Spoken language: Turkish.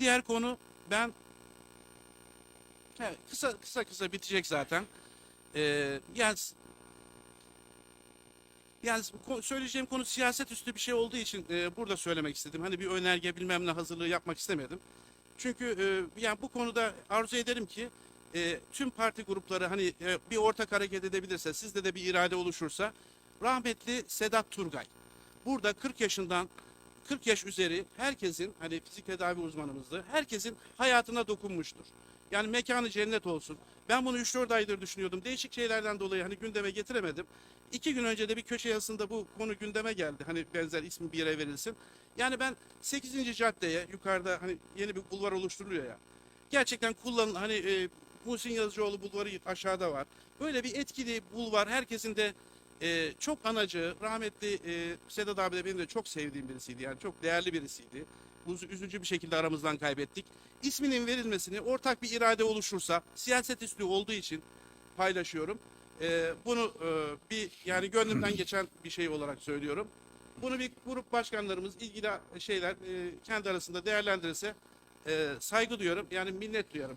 Diğer konu ben Evet, kısa kısa kısa bitecek zaten. Ee, yani yani söyleyeceğim konu siyaset üstü bir şey olduğu için e, burada söylemek istedim. Hani bir önerge bilmem ne hazırlığı yapmak istemedim. Çünkü e, yani bu konuda arzu ederim ki e, tüm parti grupları hani e, bir ortak hareket edebilirse, sizde de bir irade oluşursa rahmetli Sedat Turgay. Burada 40 yaşından 40 yaş üzeri herkesin hani fizik tedavi uzmanımızdı. Herkesin hayatına dokunmuştur. Yani mekanı cennet olsun. Ben bunu 3-4 aydır düşünüyordum. Değişik şeylerden dolayı hani gündeme getiremedim. İki gün önce de bir köşe yazısında bu konu gündeme geldi. Hani benzer ismi bir yere verilsin. Yani ben 8. caddeye yukarıda hani yeni bir bulvar oluşturuluyor ya. Gerçekten kullanın hani e, Muhsin Yazıcıoğlu bulvarı aşağıda var. Böyle bir etkili bulvar herkesin de e, çok anacı, rahmetli e, Sedat abi de benim de çok sevdiğim birisiydi. Yani çok değerli birisiydi. Uz- üzücü bir şekilde aramızdan kaybettik. İsminin verilmesini ortak bir irade oluşursa siyaset üstü olduğu için paylaşıyorum. E, bunu e, bir yani gönlümden geçen bir şey olarak söylüyorum. Bunu bir grup başkanlarımız ilgili şeyler e, kendi arasında değerlendirirse e, saygı duyuyorum. Yani minnet duyuyorum. Ben